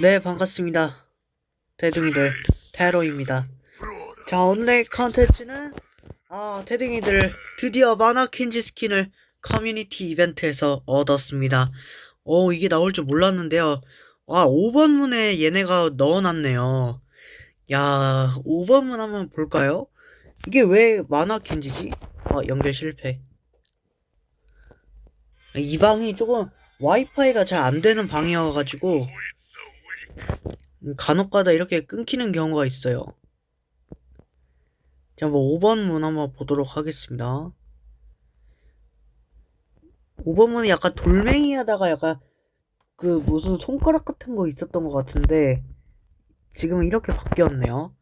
네, 반갑습니다. 대둥이들, 테러입니다. 자, 오늘의 컨텐츠는, 아, 대둥이들, 드디어 마나 퀸지 스킨을 커뮤니티 이벤트에서 얻었습니다. 오, 이게 나올 줄 몰랐는데요. 와, 5번 문에 얘네가 넣어놨네요. 야, 5번 문 한번 볼까요? 이게 왜 마나 퀸지지? 아, 연결 실패. 이 방이 조금 와이파이가 잘 안 되는 방이어가지고, 음, 간혹가다 이렇게 끊기는 경우가 있어요. 자, 한번 5번 문 한번 보도록 하겠습니다. 5번 문이 약간 돌멩이 하다가 약간 그 무슨 손가락 같은 거 있었던 것 같은데 지금은 이렇게 바뀌었네요.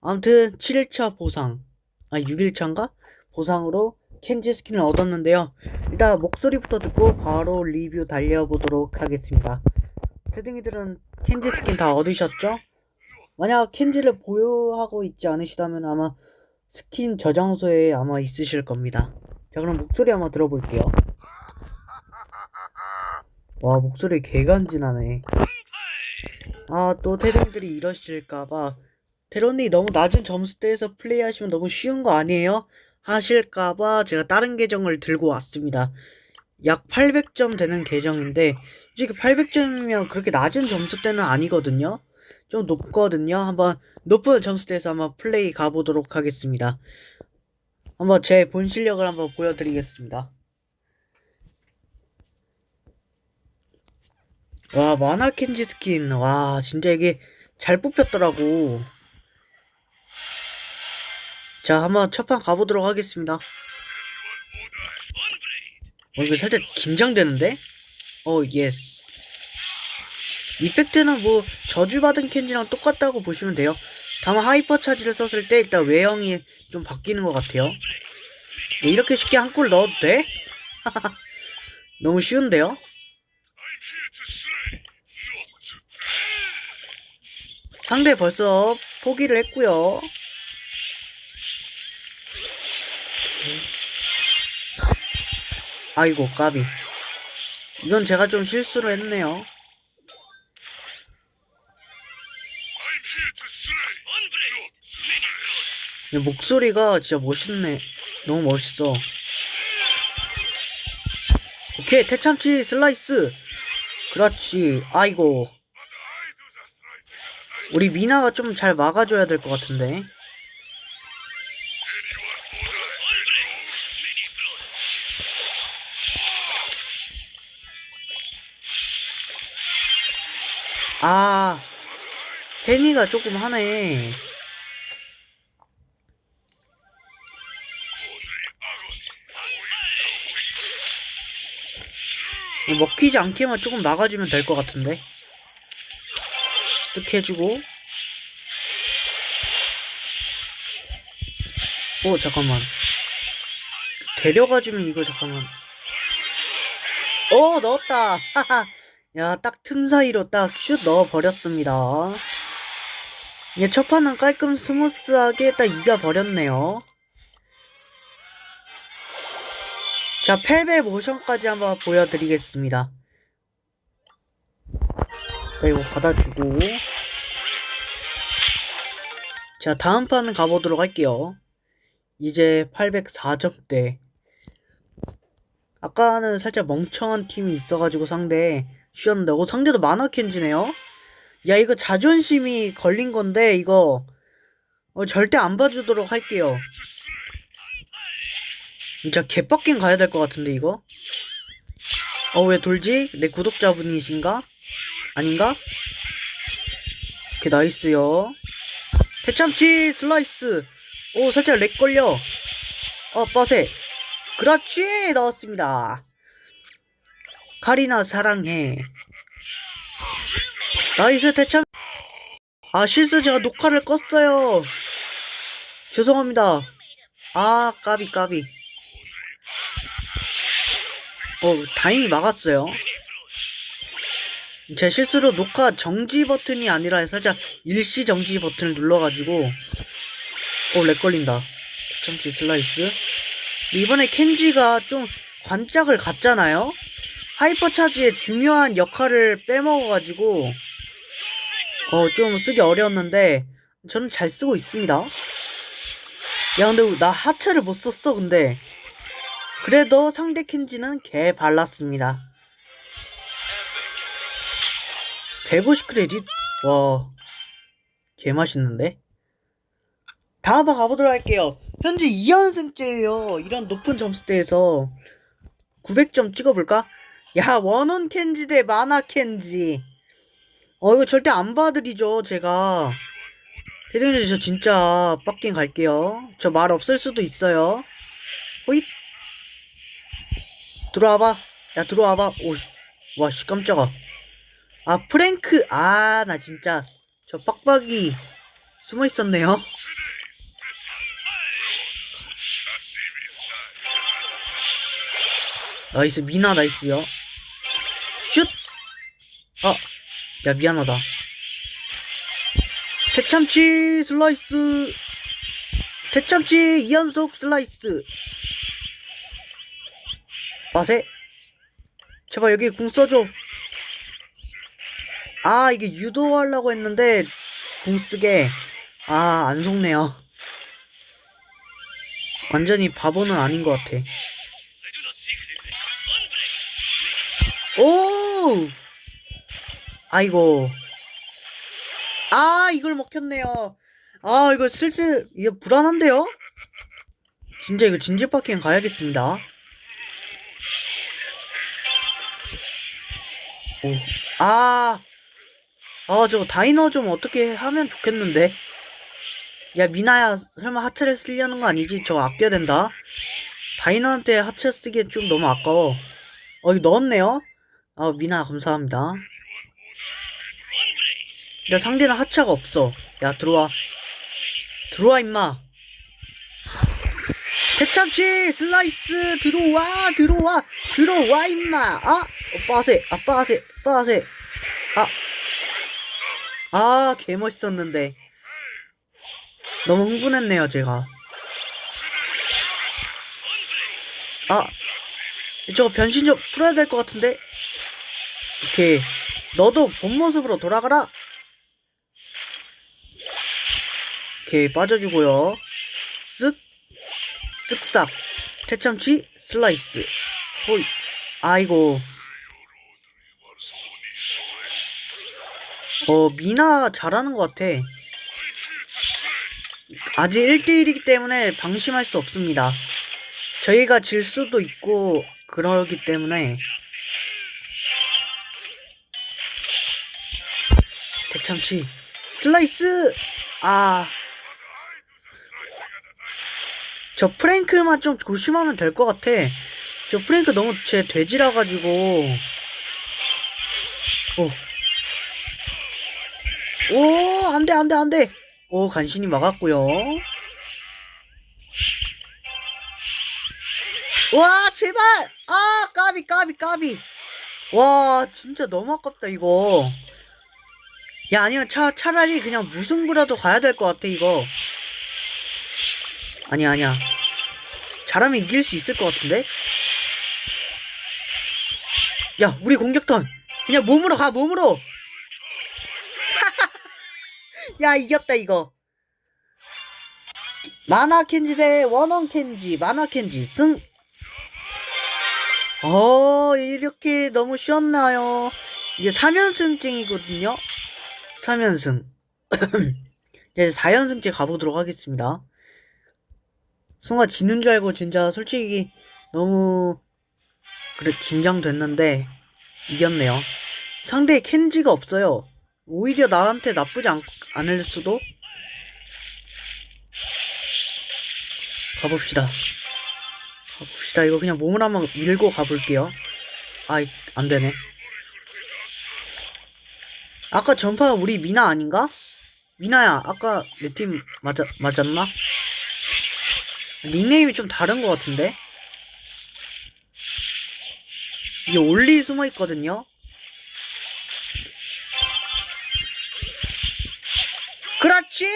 아무튼 7일차 보상, 아 6일차인가? 보상으로 켄지 스킨을 얻었는데요. 일단 목소리부터 듣고 바로 리뷰 달려보도록 하겠습니다. 태등이들은 켄지 스킨 다 얻으셨죠? 만약 켄지를 보유하고 있지 않으시다면 아마 스킨 저장소에 아마 있으실 겁니다. 자 그럼 목소리 한번 들어볼게요. 와 목소리 개간지나네. 아 또 태등이들이 이러실까봐 테론이 너무 낮은 점수대에서 플레이하시면 너무 쉬운 거 아니에요? 하실까봐 제가 다른 계정을 들고 왔습니다. 약 800점 되는 계정인데 솔직히 800점이면 그렇게 낮은 점수대는 아니거든요. 좀 높거든요. 한번 높은 점수대에서 한번 플레이 가보도록 하겠습니다. 한번 제 본 실력을 한번 보여드리겠습니다. 와 마나 켄지 스킨 와 진짜 이게 잘 뽑혔더라고. 자 한번 첫판 가보도록 하겠습니다. 어 이거 살짝 긴장되는데? 어 예스. 이펙트는 뭐 저주받은 캔지랑 똑같다고 보시면 돼요. 다만 하이퍼 차지를 썼을 때 일단 외형이 좀 바뀌는 것 같아요. 뭐 이렇게 쉽게 한 골 넣어도 돼? 너무 쉬운데요? 상대 벌써 포기를 했고요. 아이고 까비. 이건 제가 좀 실수를 했네요. 이 목소리가 진짜 멋있네. 너무 멋있어. 오케이, 태참치 슬라이스. 그렇지. 아이고. 우리 미나가 좀 잘 막아줘야 될 것 같은데. 아, 혜니가 조금 하네. 먹히지 않게만 조금 막아주면 될 것 같은데. 쓱 해주고. 오, 잠깐만. 데려가주면 이거 잠깐만. 오, 넣었다. 하하. 야, 딱 틈 사이로 딱 슛 넣어버렸습니다. 예, 첫 판은 깔끔 스무스하게 딱 이겨버렸네요. 자, 패배 모션까지 한번 보여드리겠습니다. 자, 이거 받아주고. 자, 다음 판 가보도록 할게요. 이제 804점대. 아까는 살짝 멍청한 팀이 있어가지고 상대 쉬었는데, 어, 상대도 마나켄지네요? 야, 이거 자존심이 걸린 건데, 이거, 어, 절대 안 봐주도록 할게요. 진짜 개빡긴 가야 될 것 같은데, 이거? 어, 왜 돌지? 내 구독자분이신가? 아닌가? 오케이, 나이스요. 대참치 슬라이스. 오, 살짝 렉 걸려. 어, 빠세. 그렇지! 넣었습니다. 카리나 사랑해. 나이스 대참. 아 실수 제가 녹화를 껐어요. 죄송합니다. 아 까비 까비. 어 다행히 막았어요. 제 실수로 녹화 정지 버튼이 아니라 살짝 일시 정지 버튼을 눌러가지고 어렉 걸린다. 참치 슬라이스. 이번에 켄지가 좀 관짝을 갔잖아요. 하이퍼 차지의 중요한 역할을 빼먹어가지고 어, 좀 쓰기 어려웠는데, 저는 잘 쓰고 있습니다. 야, 근데 나 하체를 못 썼어, 근데. 그래도 상대 켄지는 개 발랐습니다. 150 크레딧? 와, 개 맛있는데? 다음 번 가보도록 할게요. 현재 2연승째예요. 이런 높은 점수대에서 900점 찍어볼까? 야, 원원 켄지 대 마나 켄지. 어, 이거 절대 안 봐드리죠, 제가. 대장님, 저 진짜 빡킹 갈게요. 저 말 없을 수도 있어요. 호잇. 들어와봐. 야, 들어와봐. 오, 와, 씨, 깜짝아. 아, 프랭크. 아, 나 진짜. 저 빡빡이 숨어 있었네요. 나이스, 미나 나이스요. 슛! 아, 야, 미안하다. 대참치 슬라이스. 대참치 2연속 슬라이스. 빠세. 제발 여기 궁 써줘. 아, 이게 유도하려고 했는데, 궁 쓰게. 아, 안 속네요. 완전히 바보는 아닌 것 같아. 오! 아이고. 아, 이걸 먹혔네요. 아, 이거 슬슬, 이거 불안한데요? 진짜 이거 진지파킹 가야겠습니다. 오. 아. 아, 저거 다이너 좀 어떻게 하면 좋겠는데. 야, 미나야, 설마 하체를 쓰려는 거 아니지? 저거 아껴야 된다. 다이너한테 하체 쓰기엔 좀 너무 아까워. 어, 이거 넣었네요? 아, 미나, 감사합니다. 야, 상대는 하체가 없어. 야, 들어와. 들어와, 임마. 대참치 슬라이스 들어와 들어와 들어와 임마 아 어, 빠세 아 빠세 빠세 아아 개멋있었는데 너무 흥분했네요 제가 아 저거 변신 좀 풀어야 될 것 같은데 오케이 너도 본 모습으로 돌아가라. 오케이 빠져주고요. 쓱 쓱싹. 태참치 슬라이스. 호이. 아이고. 어 미나 잘하는 것 같아. 아직 1대1이기 때문에 방심할 수 없습니다. 저희가 질 수도 있고 그러기 때문에 참치 슬라이스 아 저 프랭크만 좀 조심하면 될 것 같아. 저 프랭크 너무 제 돼지라 가지고. 오. 오, 안 돼, 안 돼, 안 돼. 오, 간신히 막았고요. 와, 제발! 아, 까비, 까비, 까비. 와, 진짜 너무 아깝다, 이거. 야, 아니면 차, 차라리 그냥 무승부라도 가야 될 것 같아, 이거. 아니야, 아니야. 잘하면 이길 수 있을 것 같은데? 야, 우리 공격턴. 그냥 몸으로 가, 몸으로. 야, 이겼다, 이거. 마나 켄지 대 원원 켄지, 마나 켄지, 승. 어, 이렇게 너무 쉬웠나요? 이게 3연승증이거든요? 3연승. 이제 4연승째 가보도록 하겠습니다. 순간 지는 줄 알고 진짜 솔직히 너무 그래 긴장됐는데 이겼네요. 상대에 켄지가 없어요. 오히려 나한테 나쁘지 않, 않을 수도. 가봅시다. 가봅시다. 이거 그냥 몸을 한번 밀고 가볼게요. 아이, 안 되네. 아까 전파 우리 미나 아닌가? 미나야, 아까 내 팀 맞았, 맞았나? 닉네임이 좀 다른 것 같은데? 이게 올리 숨어 있거든요? 그렇지!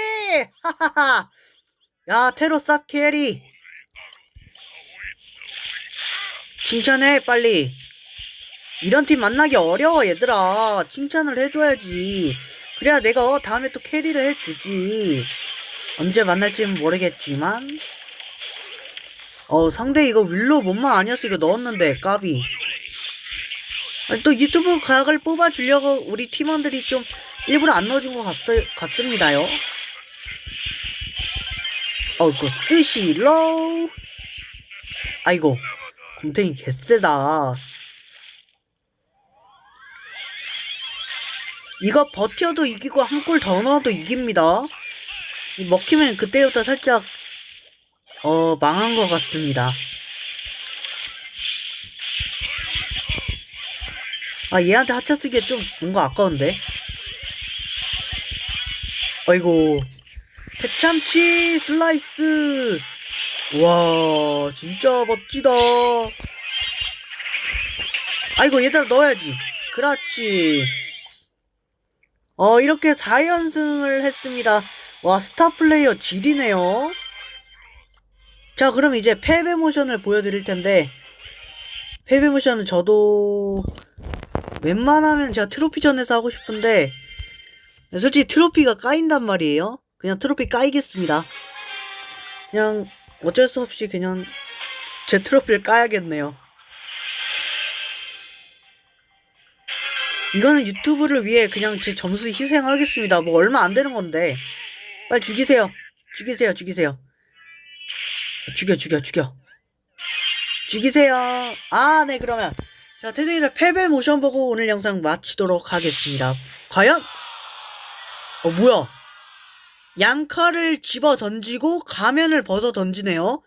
하하하! 야, 테로 쌉 캐리! 칭찬해, 빨리! 이런 팀 만나기 어려워, 얘들아. 칭찬을 해줘야지. 그래야 내가 어, 다음에 또 캐리를 해주지. 언제 만날지는 모르겠지만. 어, 상대 이거 윌로 몸만 아니었어. 이거 넣었는데, 까비. 아니, 또 유튜브 각을 뽑아주려고 우리 팀원들이 좀 일부러 안 넣어준 것 같, 같습니다요. 어, 이거 스시 로우. 아이고, 곰탱이 개쎄다. 이거 버텨도 이기고 한 골 더 넣어도 이깁니다. 이 먹히면 그때부터 살짝 어 망한 것 같습니다. 아 얘한테 하차 쓰기에 좀 뭔가 아까운데. 아이고 새참치 슬라이스 와 진짜 멋지다. 아이고 얘들아 넣어야지. 그렇지. 어, 이렇게 4연승을 했습니다. 와, 스타 플레이어 질이네요. 자, 그럼 이제 패배 모션을 보여드릴 텐데, 패배 모션은 저도 웬만하면 제가 트로피전에서 하고 싶은데, 솔직히 트로피가 까인단 말이에요. 그냥 트로피 까이겠습니다. 그냥 어쩔 수 없이 그냥 제 트로피를 까야겠네요. 이거는 유튜브를 위해 그냥 제 점수 희생하겠습니다. 뭐 얼마 안 되는 건데. 빨리 죽이세요. 죽이세요. 죽이세요. 죽여 죽여 죽여. 죽이세요. 아, 네 그러면 자, 테드이의 패배 모션 보고 오늘 영상 마치도록 하겠습니다. 과연 어 뭐야? 양칼을 집어 던지고 가면을 벗어 던지네요.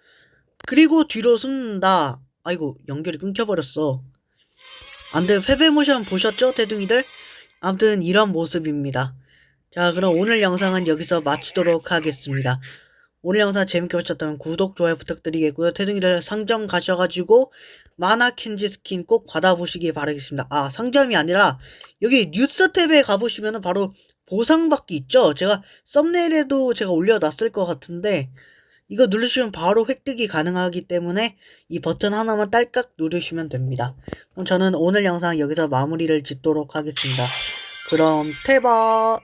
그리고 뒤로 숨는다. 아이고 연결이 끊겨버렸어. 안돼 패배 모션 보셨죠 대둥이들? 아무튼 이런 모습입니다. 자 그럼 오늘 영상은 여기서 마치도록 하겠습니다. 오늘 영상 재밌게 보셨다면 구독, 좋아요 부탁드리겠고요. 태둥이들 상점 가셔가지고 마나 켄지 스킨 꼭 받아보시기 바라겠습니다. 아 상점이 아니라 여기 뉴스 탭에 가보시면 바로 보상받기 있죠? 제가 썸네일에도 제가 올려놨을 것 같은데 이거 누르시면 바로 획득이 가능하기 때문에 이 버튼 하나만 딸깍 누르시면 됩니다. 그럼 저는 오늘 영상 여기서 마무리를 짓도록 하겠습니다. 그럼 태바